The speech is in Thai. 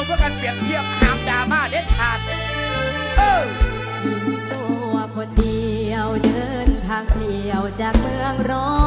มเพื่อการเปรียบเทียบห้ามดราม่าเด็ดขาดเออตัวคนเดียวเดินทางเดียวจากเมืองร้อน